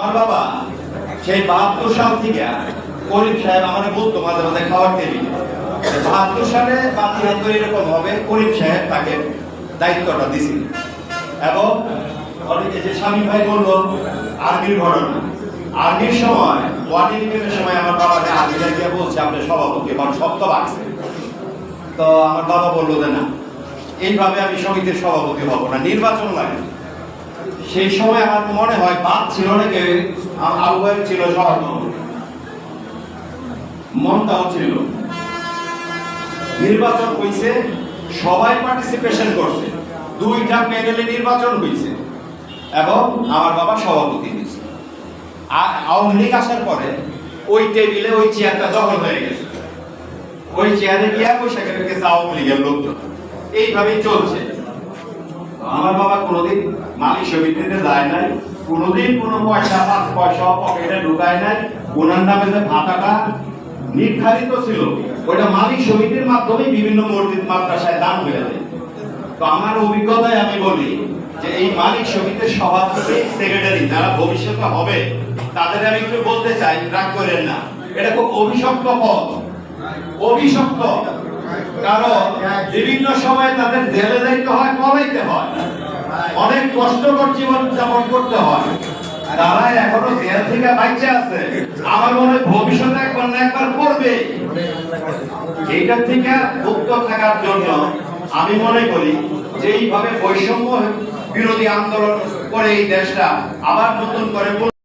আমার বাবা, সেই থেকে করিম সাহেব বলতো মাঝে মাঝে টেবিল বাহাত্তর সালে এরকম হবে, করিম সাহেব তাকে দায়িত্বটা এবং যে স্বামী ভাই আর্মির ঘটনা। আর্মির সময় ওয়ার্ডিংয়ের সময় আমার বাবাকে আর্মিরা গিয়ে বলছে, আপনার সভাপতি শব্দ বাড়ছে। তো আমার বাবা বলল যে, না, এইভাবে আমি সমিতির সভাপতি হব না, নির্বাচন লাগে। সেই সময় আমার মনে হয় বাদ ছিল নাকি, আ- আবু ছিল সভাপতি মনটাও ছিল। নির্বাচন হইছে, সবাই পার্টিসিপেশন করছে। দুইটা প্যানেলে নির্বাচন হইছে। এবং আমার বাবা সভাপতি হয়েছে আর আওয়ামী লীগ আসার পরে ওই টেবিলে ওই চেয়ারটা দখল হয়ে গেছে। ওই চেয়ারে গিয়া ওই সেখানে গেছে আওয়ামী লীগের লোকজন। এইভাবেই চলছে। আমার কোনোদিন মালিক সমিতিতে যায় নাই, কোনোদিন কোনো পয়সা পাঁচ পয়সা পকেটে ঢুকায় নাই, ওনার নামে যে ভাতাটা নির্ধারিত ছিল, ওইটা মালিক সমিতির মাধ্যমে বিভিন্ন মসজিদ মাদ্রাসায় দান হয়ে যায়। তো আমার অভিজ্ঞতায় আমি বলি যে এই মালিক সমিতির সভাপতি সেক্রেটারি যারা ভবিষ্যতে হবে, তাদের আমি একটু বলতে চাই, রাগ করেন না। এটা খুব অভিশপ্ত পদ। অভিশপ্ত। কারণ বিভিন্ন সময় তাদের জেলে যাইতে হয়, পলাইতে হয়। কষ্টকর জীবন যাপন করতে হয়। তারা এখনও জেল থেকে বাইচে আছে। আমার মনে ভবিষ্যতে একবার না একবার করবে এইটা থেকে মুক্ত থাকার জন্য আমি মনে করি যে এইভাবে বৈষম্য বিরোধী আন্দোলন করে এই দেশটা আবার নতুন করে